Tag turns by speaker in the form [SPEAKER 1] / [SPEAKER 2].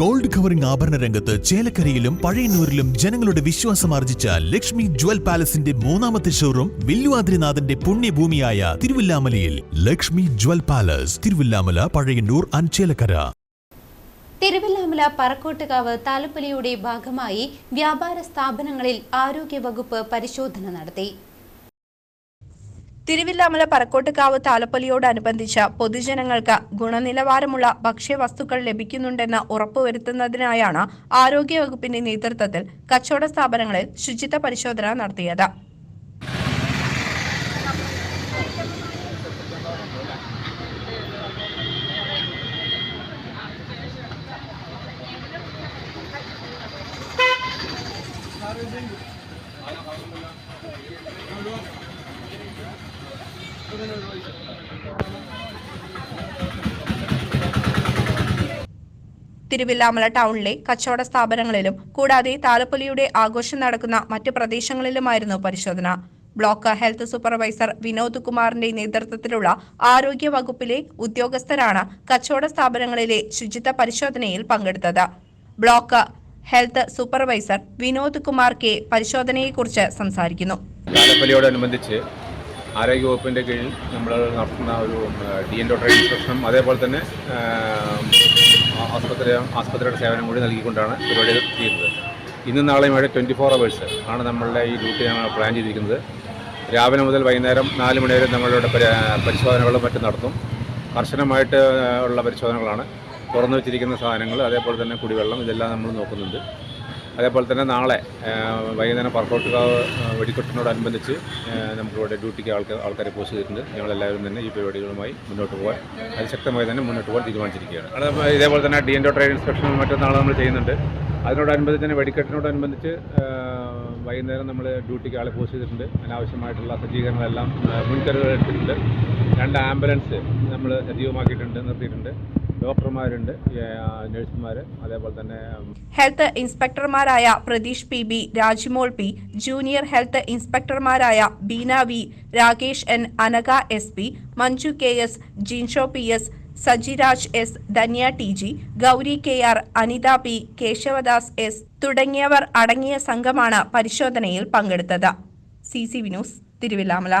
[SPEAKER 1] Gold covering ആഭരണ രംഗത്ത് ചേലക്കരയിലും പഴയന്നൂരിലും ജനങ്ങളുടെ വിശ്വാസം ആർജിച്ച ലക്ഷ്മി ജ്വൽ പാലസിന്റെ മൂന്നാമത്തെ ഷോറൂം വില്ലുവാദ്രിനാഥന്റെ പുണ്യഭൂമിയായ തിരുവില്ലാമലയിൽ. ലക്ഷ്മി ജ്വൽ പാലസ് തിരുവില്ലാമല പഴയന്നൂർ അഞ്ചേലക്കര ചേലക്കര.
[SPEAKER 2] തിരുവല്ലാമല പറക്കോട്ടുകാവ് താലപ്പൊലിയുടെ ഭാഗമായി വ്യാപാര സ്ഥാപനങ്ങളിൽ ആരോഗ്യവകുപ്പ് പരിശോധന നടത്തി.
[SPEAKER 3] തിരുവില്ലാമല പറക്കോട്ടുകാവ് താലപ്പൊലിയോടനുബന്ധിച്ച് പൊതുജനങ്ങൾക്ക് ഗുണനിലവാരമുള്ള ഭക്ഷ്യവസ്തുക്കൾ ലഭിക്കുന്നുണ്ടെന്ന് ഉറപ്പുവരുത്തുന്നതിനായാണ് ആരോഗ്യവകുപ്പിന്റെ നേതൃത്വത്തിൽ കച്ചവട സ്ഥാപനങ്ങളിൽ ശുചിത്വ പരിശോധന നടത്തിയത്. തിരുവില്ലാമല ടൗണിലെ കച്ചവട സ്ഥാപനങ്ങളിലും കൂടാതെ താലപ്പൊലിയുടെ ആഘോഷം നടക്കുന്ന മറ്റ് പ്രദേശങ്ങളിലുമായിരുന്നു പരിശോധന. ബ്ലോക്ക് ഹെൽത്ത് സൂപ്പർവൈസർ വിനോദ് കുമാറിന്റെ നേതൃത്വത്തിലുള്ള ആരോഗ്യ വകുപ്പിലെ ഉദ്യോഗസ്ഥരാണ് കച്ചവട സ്ഥാപനങ്ങളിലെ ശുചിത്വ പരിശോധനയിൽ പങ്കെടുത്തത്. Block health supervisor Vinod Kumar K പരിശോധനയെക്കുറിച്ച് സംസാരിക്കുന്നു.
[SPEAKER 4] താലപ്പൊലിയോടനുബന്ധിച്ച് ആരോഗ്യവകുപ്പിന്റെ കീഴിൽ നമ്മൾ നടത്തുന്ന ഒരു ഡി എൻ ഡോക്ടർ ഇൻസ്പെക്ഷനും അതേപോലെ തന്നെ ആസ്പത്രി ആസ്പത്രിയുടെ സേവനം കൂടി നൽകിക്കൊണ്ടാണ് പരിപാടികൾ ചെയ്യുന്നത് ഇന്നും നാളെയുമായിട്ട് ട്വന്റി ഫോർ അവേഴ്സ് ആണ് നമ്മളുടെ ഈ ഡ്യൂട്ടി ഞങ്ങൾ പ്ലാൻ ചെയ്തിരിക്കുന്നത്. രാവിലെ മുതൽ വൈകുന്നേരം നാല് മണി വരെ നമ്മളുടെ പരിശോധനകളും മറ്റും നടത്തും. കർശനമായിട്ട് ഉള്ള പരിശോധനകളാണ്. തുറന്നു വെച്ചിരിക്കുന്ന സാധനങ്ങൾ അതേപോലെ തന്നെ കുടിവെള്ളം ഇതെല്ലാം നമ്മൾ നോക്കുന്നുണ്ട്. അതേപോലെ തന്നെ നാളെ വൈകുന്നേരം പറക്കോട്ടുകാവ് ആ, വെടിക്കെട്ടിനോടനുബന്ധിച്ച് നമുക്കിവിടെ ഡ്യൂട്ടിക്ക് ആൾക്കാർ ആൾക്കാരെ പോസ്റ്റ് ചെയ്തിട്ടുണ്ട്. ഞങ്ങളെല്ലാവരും തന്നെ ഈ പരിപാടികളുമായി മുന്നോട്ട് പോകാൻ അതിശക്തമായി തന്നെ മുന്നോട്ട് പോകാൻ തീരുമാനിച്ചിരിക്കുകയാണ്. അത് ഇതേപോലെ തന്നെ ഡി എൻ ഡോ ട്രേഡ് ഇൻസ്പെക്ഷനും മറ്റും നാളെ നമ്മൾ ചെയ്യുന്നുണ്ട്. അതിനോടനുബന്ധിച്ച് തന്നെ വെടിക്കെട്ടിനോടനുബന്ധിച്ച് വൈകുന്നേരം നമ്മൾ ഡ്യൂട്ടിക്ക് ആളെ പോസ്റ്റ് ചെയ്തിട്ടുണ്ട്. അതിനാവശ്യമായിട്ടുള്ള സജ്ജീകരണങ്ങളെല്ലാം മുൻകരുതൽ എടുത്തിട്ടുണ്ട് രണ്ട് ആംബുലൻസ് നമ്മൾ സജീവമാക്കിയിട്ടുണ്ട് നിർത്തിയിട്ടുണ്ട്. ഡോക്ടർമാരുണ്ട് നഴ്സുമാർ അതേപോലെ തന്നെ
[SPEAKER 3] health ഇൻസ്പെക്ടർമാരായ Pratheesh P B Rajmol P junior health ഇൻസ്പെക്ടർമാരായ Beena V Rakesh N Anaka S P Manju K S Jinsho P S Sajiraj S Dhanya T G Gauri K R Anitha P Keshavadas S തുടങ്ങിയവർ അടങ്ങിയ സംഘമാണ് പരിശോധനയിൽ പങ്കെടുത്തത്. C C Vinoos Thiruvilwamala.